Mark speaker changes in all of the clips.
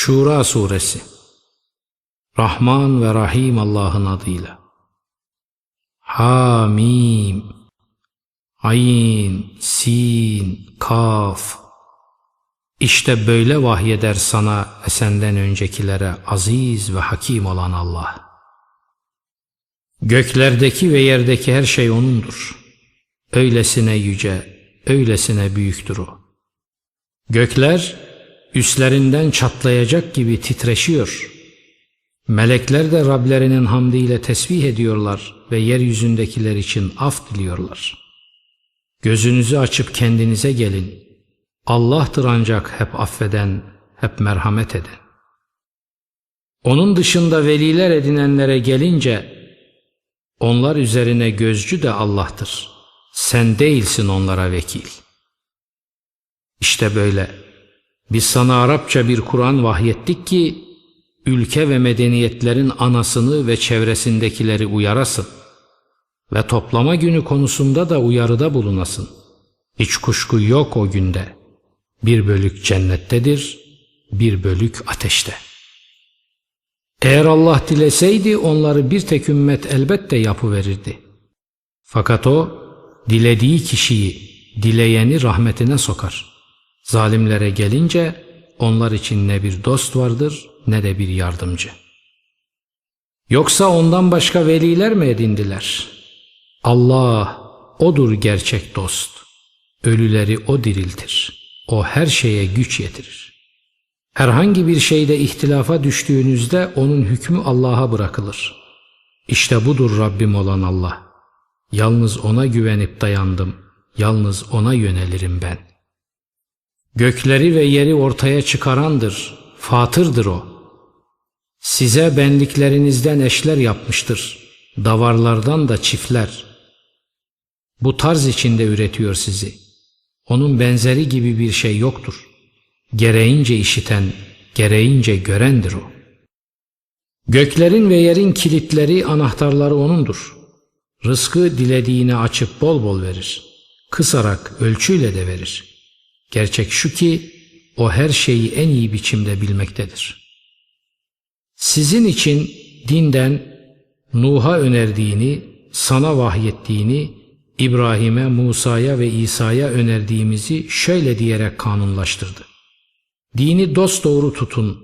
Speaker 1: Şura Suresi Rahman ve Rahim Allah'ın adıyla Hamim Ayn, Sin, Kaf İşte böyle vahyeder sana senden öncekilere aziz ve hakim olan Allah. Göklerdeki ve yerdeki her şey O'nundur. Öylesine yüce, öylesine büyüktür O. Gökler üstlerinden çatlayacak gibi titreşiyor. Melekler de Rablerinin hamdiyle tesbih ediyorlar ve yeryüzündekiler için af diliyorlar. Gözünüzü açıp kendinize gelin. Allah'tır ancak hep affeden, hep merhamet eden. Onun dışında veliler edinenlere gelince, onlar üzerine gözcü de Allah'tır. Sen değilsin onlara vekil. İşte böyle. Biz sana Arapça bir Kur'an vahyettik ki, ülke ve medeniyetlerin anasını ve çevresindekileri uyarasın ve toplama günü konusunda da uyarıda bulunasın. Hiç kuşku yok o günde. Bir bölük cennettedir, bir bölük ateşte. Eğer Allah dileseydi onları bir tek ümmet elbette yapıverirdi. Fakat o dilediği kişiyi, dileyeni rahmetine sokar. Zalimlere gelince onlar için ne bir dost vardır ne de bir yardımcı. Yoksa ondan başka veliler mi edindiler? Allah, O'dur gerçek dost. Ölüleri O diriltir. O her şeye güç yetirir. Herhangi bir şeyde ihtilafa düştüğünüzde onun hükmü Allah'a bırakılır. İşte budur Rabbim olan Allah. Yalnız O'na güvenip dayandım. Yalnız O'na yönelirim ben. Gökleri ve yeri ortaya çıkarandır. Fatırdır O. Size benliklerinizden eşler yapmıştır. Davarlardan da çiftler. Bu tarz içinde üretiyor sizi. Onun benzeri gibi bir şey yoktur. Gereğince işiten, gereğince görendir o. Göklerin ve yerin kilitleri, anahtarları O'nundur. Rızkı dilediğine açıp bol bol verir. Kısarak, ölçüyle de verir. Gerçek şu ki, O her şeyi en iyi biçimde bilmektedir. Sizin için dinden Nuh'a önerdiğini, sana vahyettiğini, İbrahim'e, Musa'ya ve İsa'ya önerdiğimizi şöyle diyerek kanunlaştırdı. Dini dosdoğru tutun,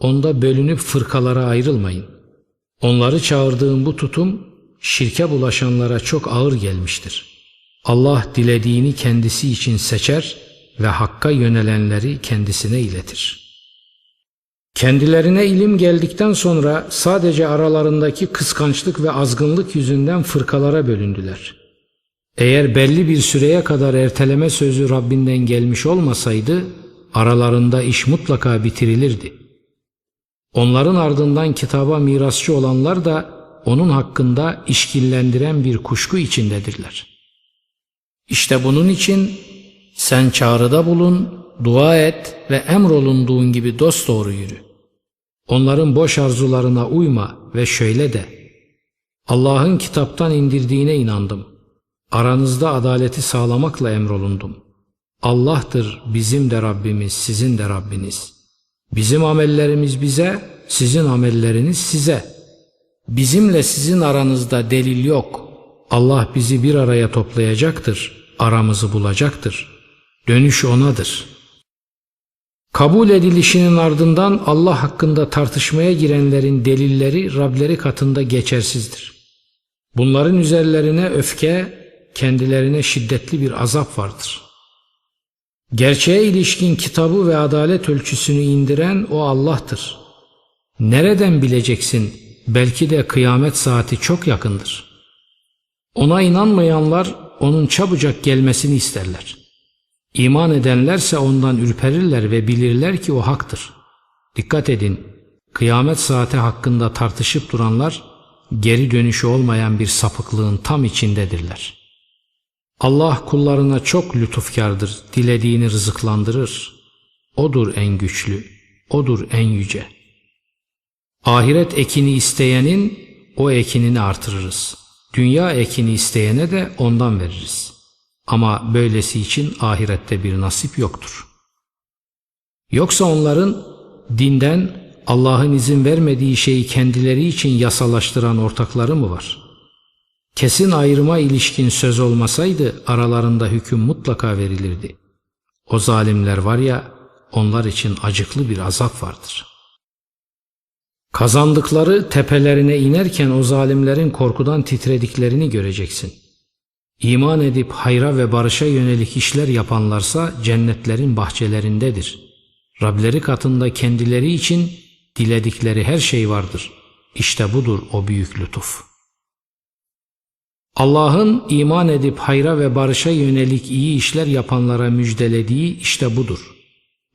Speaker 1: onda bölünüp fırkalara ayrılmayın. Onları çağırdığım bu tutum, şirke bulaşanlara çok ağır gelmiştir. Allah dilediğini kendisi için seçer ve hakka yönelenleri kendisine iletir. Kendilerine ilim geldikten sonra sadece aralarındaki kıskançlık ve azgınlık yüzünden fırkalara bölündüler. Eğer belli bir süreye kadar erteleme sözü Rabbinden gelmiş olmasaydı, aralarında iş mutlaka bitirilirdi. Onların ardından kitaba mirasçı olanlar da onun hakkında işkillendiren bir kuşku içindedirler. İşte bunun için sen çağrıda bulun, dua et ve emrolunduğun gibi dosdoğru yürü. Onların boş arzularına uyma ve şöyle de, Allah'ın kitaptan indirdiğine inandım. Aranızda adaleti sağlamakla emrolundum. Allah'tır bizim de Rabbimiz, sizin de Rabbiniz. Bizim amellerimiz bize, sizin amelleriniz size. Bizimle sizin aranızda delil yok. Allah bizi bir araya toplayacaktır, aramızı bulacaktır. Dönüş O'nadır. Kabul edilişinin ardından Allah hakkında tartışmaya girenlerin delilleri Rableri katında geçersizdir. Bunların üzerlerine öfke, kendilerine şiddetli bir azap vardır.'' Gerçeğe ilişkin kitabı ve adalet ölçüsünü indiren o Allah'tır. Nereden bileceksin? Belki de kıyamet saati çok yakındır. Ona inanmayanlar onun çabucak gelmesini isterler. İman edenlerse ondan ürperirler ve bilirler ki o haktır. Dikkat edin, kıyamet saati hakkında tartışıp duranlar geri dönüşü olmayan bir sapıklığın tam içindedirler.'' Allah kullarına çok lütufkardır, dilediğini rızıklandırır. Odur en güçlü, odur en yüce. Ahiret ekini isteyenin o ekinini artırırız. Dünya ekini isteyene de ondan veririz. Ama böylesi için ahirette bir nasip yoktur. Yoksa onların dinden Allah'ın izin vermediği şeyi kendileri için yasalaştıran ortakları mı var? Kesin ayrıma ilişkin söz olmasaydı aralarında hüküm mutlaka verilirdi. O zalimler var ya onlar için acıklı bir azap vardır. Kazandıkları tepelerine inerken o zalimlerin korkudan titrediklerini göreceksin. İman edip hayra ve barışa yönelik işler yapanlarsa cennetlerin bahçelerindedir. Rableri katında kendileri için diledikleri her şey vardır. İşte budur o büyük lütuf. Allah'ın iman edip hayra ve barışa yönelik iyi işler yapanlara müjdelediği işte budur.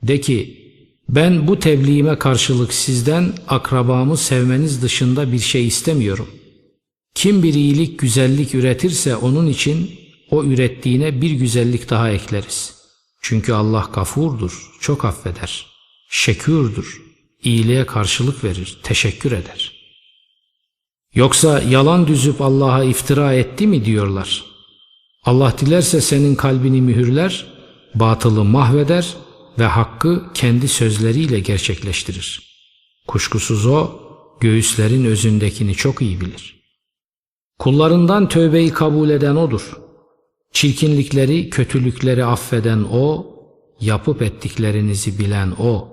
Speaker 1: De ki, ben bu tebliğime karşılık sizden akrabamı sevmeniz dışında bir şey istemiyorum. Kim bir iyilik güzellik üretirse onun için o ürettiğine bir güzellik daha ekleriz. Çünkü Allah gafurdur, çok affeder, şekürdür, iyiliğe karşılık verir, teşekkür eder. Yoksa yalan düzüp Allah'a iftira etti mi diyorlar. Allah dilerse senin kalbini mühürler, batılı mahveder ve hakkı kendi sözleriyle gerçekleştirir. Kuşkusuz o, göğüslerin özündekini çok iyi bilir. Kullarından tövbeyi kabul eden O'dur. Çirkinlikleri, kötülükleri affeden O, yapıp ettiklerinizi bilen O.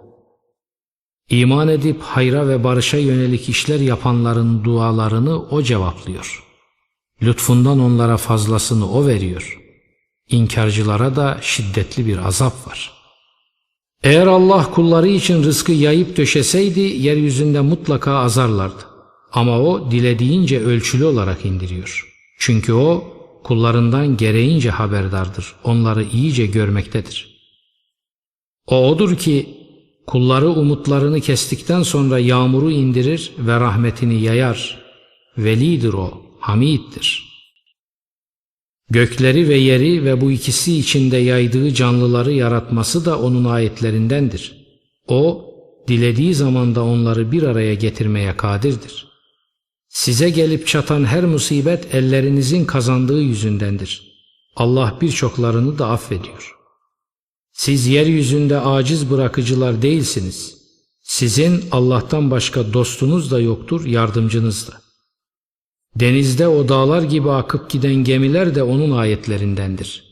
Speaker 1: İman edip hayra ve barışa yönelik işler yapanların dualarını O cevaplıyor. Lütfundan onlara fazlasını O veriyor. İnkarcılara da şiddetli bir azap var.'' Eğer Allah kulları için rızkı yayıp döşeseydi yeryüzünde mutlaka azarlardı. Ama o dilediğince ölçülü olarak indiriyor. Çünkü o kullarından gereğince haberdardır. Onları iyice görmektedir. O odur ki kulları umutlarını kestikten sonra yağmuru indirir ve rahmetini yayar. Velidir o, hamiddir.'' Gökleri ve yeri ve bu ikisi içinde yaydığı canlıları yaratması da onun ayetlerindendir. O, dilediği zamanda onları bir araya getirmeye kadirdir. Size gelip çatan her musibet ellerinizin kazandığı yüzündendir. Allah birçoklarını da affediyor. Siz yeryüzünde aciz bırakıcılar değilsiniz. Sizin Allah'tan başka dostunuz da yoktur, yardımcınız da. Denizde o dağlar gibi akıp giden gemiler de onun ayetlerindendir.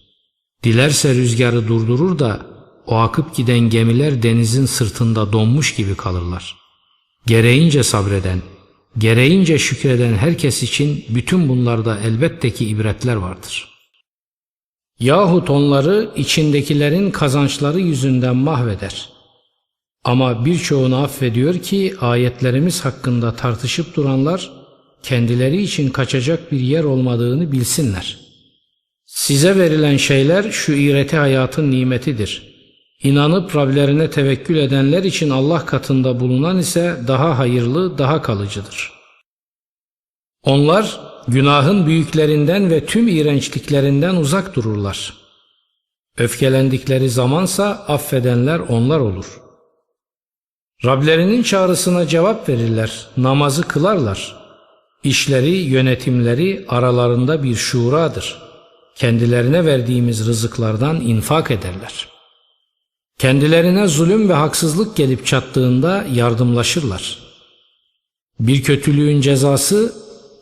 Speaker 1: Dilerse rüzgarı durdurur da o akıp giden gemiler denizin sırtında donmuş gibi kalırlar. Gereğince sabreden, gereğince şükreden herkes için bütün bunlarda elbette ki ibretler vardır. Yahut onları içindekilerin kazançları yüzünden mahveder. Ama birçoğunu affediyor ki ayetlerimiz hakkında tartışıp duranlar kendileri için kaçacak bir yer olmadığını bilsinler. Size verilen şeyler şu ireti hayatın nimetidir. İnanıp Rablerine tevekkül edenler için Allah katında bulunan ise daha hayırlı, daha kalıcıdır. Onlar günahın büyüklerinden ve tüm iğrençliklerinden uzak dururlar. Öfkelendikleri zamansa affedenler onlar olur. Rablerinin çağrısına cevap verirler, namazı kılarlar. İşleri, yönetimleri aralarında bir şuradır. Kendilerine verdiğimiz rızıklardan infak ederler. Kendilerine zulüm ve haksızlık gelip çattığında yardımlaşırlar. Bir kötülüğün cezası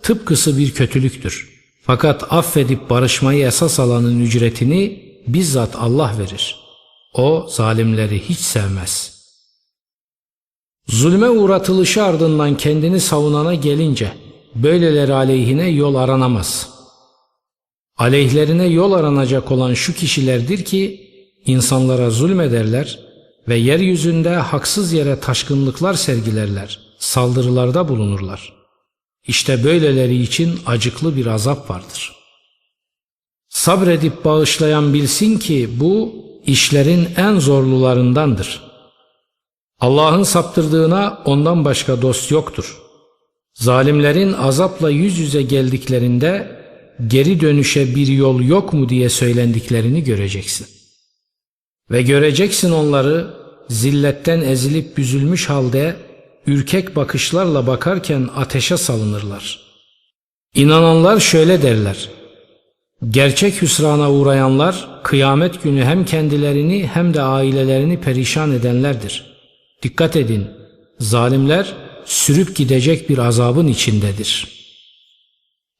Speaker 1: tıpkısı bir kötülüktür. Fakat affedip barışmayı esas alanın ücretini bizzat Allah verir. O zalimleri hiç sevmez. Zulme uğratılışı ardından kendini savunana gelince böyleleri aleyhine yol aranamaz. Aleyhlerine yol aranacak olan şu kişilerdir ki insanlara zulmederler ve yeryüzünde haksız yere taşkınlıklar sergilerler, saldırılarda bulunurlar. İşte böyleleri için acıklı bir azap vardır. Sabredip bağışlayan bilsin ki bu işlerin en zorlularındandır. Allah'ın saptırdığına ondan başka dost yoktur.'' Zalimlerin azapla yüz yüze geldiklerinde geri dönüşe bir yol yok mu diye söylendiklerini göreceksin. Ve göreceksin onları zilletten ezilip büzülmüş halde ürkek bakışlarla bakarken ateşe salınırlar. İnananlar şöyle derler. Gerçek hüsrana uğrayanlar kıyamet günü hem kendilerini hem de ailelerini perişan edenlerdir. Dikkat edin, zalimler sürüp gidecek bir azabın içindedir.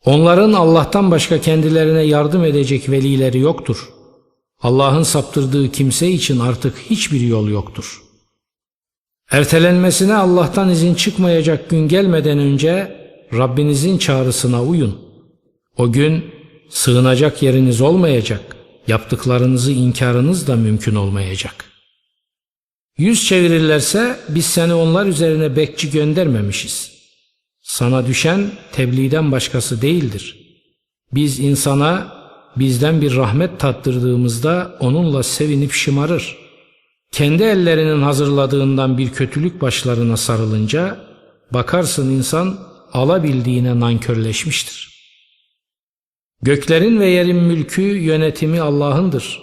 Speaker 1: Onların Allah'tan başka kendilerine yardım edecek velileri yoktur. Allah'ın saptırdığı kimse için artık hiçbir yol yoktur. Ertelenmesine Allah'tan izin çıkmayacak gün gelmeden önce Rabbinizin çağrısına uyun. O gün sığınacak yeriniz olmayacak, yaptıklarınızı inkarınız da mümkün olmayacak. Yüz çevirirlerse biz seni onlar üzerine bekçi göndermemişiz. Sana düşen tebliğden başkası değildir. Biz insana bizden bir rahmet tattırdığımızda onunla sevinip şımarır. Kendi ellerinin hazırladığından bir kötülük başlarına sarılınca bakarsın insan alabildiğine nankörleşmiştir. Göklerin ve yerin mülkü yönetimi Allah'ındır.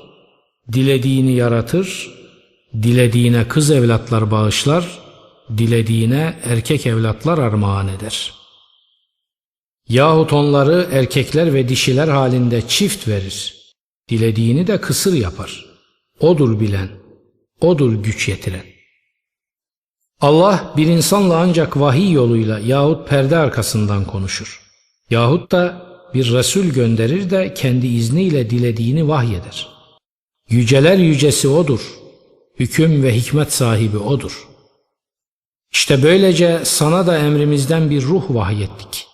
Speaker 1: Dilediğini yaratır, dilediğine kız evlatlar bağışlar, dilediğine erkek evlatlar armağan eder. Yahut onları erkekler ve dişiler halinde çift verir. Dilediğini de kısır yapar. Odur bilen, odur güç yetiren. Allah bir insanla ancak vahiy yoluyla yahut perde arkasından konuşur. Yahut da bir Resul gönderir de kendi izniyle dilediğini vahyeder. Yüceler yücesi odur. Hüküm ve hikmet sahibi odur. İşte böylece sana da emrimizden bir ruh vahyettik.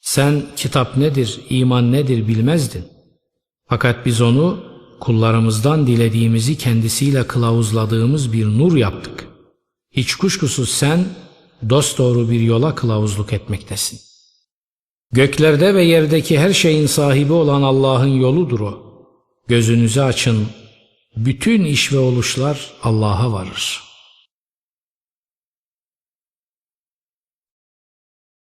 Speaker 1: Sen kitap nedir, iman nedir bilmezdin. Fakat biz onu kullarımızdan dilediğimizi kendisiyle kılavuzladığımız bir nur yaptık. Hiç kuşkusuz sen dosdoğru bir yola kılavuzluk etmektesin. Göklerde ve yerdeki her şeyin sahibi olan Allah'ın yoludur o. Gözünüzü açın, bütün iş ve oluşlar Allah'a varır.''